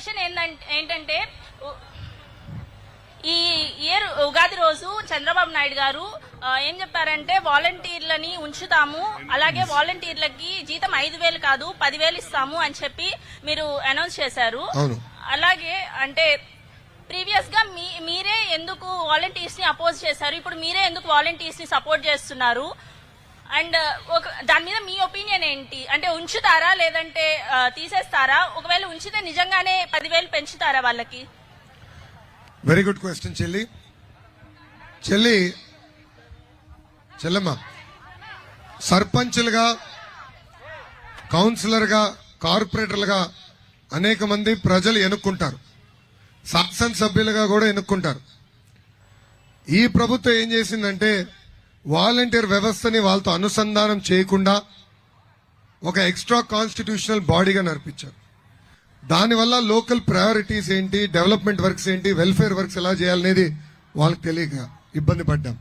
Question ఏంటంటే ఏంటంటే ఈ ఇయర్ ఉగాది రోజు చంద్రబాబు నాయుడు గారు ఏం చెప్పారంటే వాలంటీర్లని ఉంచుతాము అలాగే వాలంటీర్లకి జీతం ఐదు వేలు కాదు పదివేలు ఇస్తాము అని చెప్పి మీరు అనౌన్స్ చేశారు. అలాగే అంటే ప్రీవియస్గా మీరే ఎందుకు వాలంటీర్స్ని అపోజ్ చేశారు? ఇప్పుడు మీరే ఎందుకు వాలంటీర్స్ని సపోర్ట్ చేస్తున్నారు? అండ్ ఒక దాని మీద మీ ఒపీనియన్ ఏంటి? అంటే ఉంచుతారా లేదంటే తీసేస్తారా? ఒకవేళ ఉంచితే నిజంగానే పదివేలు పెంచుతారా వాళ్ళకి? వెరీ గుడ్ క్వశ్చన్ చెల్లి. చెల్లి చెల్లమ్మ సర్పంచ్లుగా కౌన్సిలర్గా కార్పొరేటర్లుగా అనేక మంది ప్రజలు ఎన్నుక్కుంటారు శాసనసభ్యులుగా కూడా ఎన్నుక్కుంటారు ఈ ప్రభుత్వం ఏం చేసిందంటే వాలంటీర్ వ్యవస్థని వాళ్ళతో అనుసంధానం చేయకుండా ఒక ఎక్స్ట్రా కాన్స్టిట్యూషనల్ బాడీగా నడిపించారు. దానివల్ల లోకల్ ప్రయారిటీస్ ఏంటి డెవలప్మెంట్ వర్క్స్ ఏంటి వెల్ఫేర్ వర్క్స్ ఎలా చేయాలనేది వాళ్ళకి తెలియక ఇబ్బంది పడ్డాం.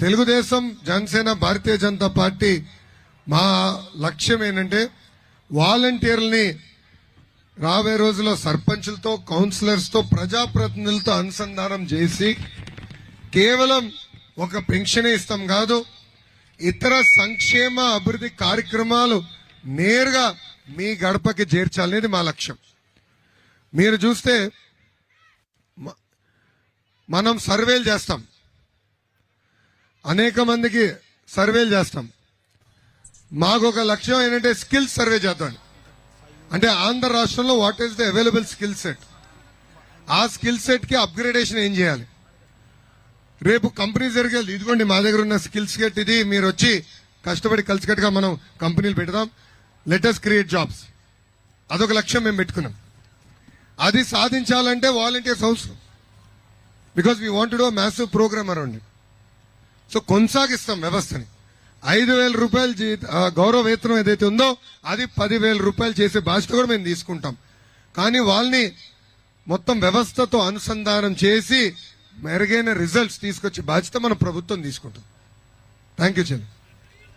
తెలుగుదేశం జనసేన భారతీయ జనతా పార్టీ మా లక్ష్యం ఏంటంటే వాలంటీర్లని రాబోయే రోజుల్లో సర్పంచ్లతో కౌన్సిలర్స్తో ప్రజాప్రతినిధులతో అనుసంధానం చేసి కేవలం ఒక పెన్షనే ఇస్తాం కాదు ఇతర సంక్షేమ అభివృద్ధి కార్యక్రమాలు నేరుగా మీ గడపకి చేర్చాలనేది మా లక్ష్యం. మీరు చూస్తే మనం సర్వేలు చేస్తాం. అనేక మందికి సర్వేలు చేస్తాం. మాకు ఒక లక్ష్యం ఏంటంటే స్కిల్స్ సర్వే చేద్దాం అంటే ఆంధ్ర రాష్ట్రంలో what is the available skill set? ఆ స్కిల్ సెట్కి అప్గ్రేడేషన్ ఏం చేయాలి? రేపు కంపెనీ జరిగేది. ఇదిగోండి మా దగ్గర ఉన్న స్కిల్స్ సెట్ ఇది. మీరు వచ్చి కష్టపడి కలిసికట్టుగా మనం కంపెనీలు పెడదాం. లెటర్స్ క్రియేట్ జాబ్స్ అదొక లక్ష్యం మేము పెట్టుకున్నాం. అది సాధించాలంటే వాలంటీర్స్ అవసరం. Because we want do massive program around so కొనసాగిస్తాం వ్యవస్థని. ఐదు వేల రూపాయలు జీ- గౌరవ వేతనం ఏదైతే ఉందో అది పదివేల రూపాయలు చేసే బాధ్యత కూడా మేము తీసుకుంటాం. కానీ వాళ్ళని మొత్తం వ్యవస్థతో అనుసంధానం చేసి మెరుగైన రిజల్ట్స్ తీసుకొచ్చే బాధ్యత మన ప్రభుత్వం తీసుకుంటాం థ్యాంక్ యూ చెల్లి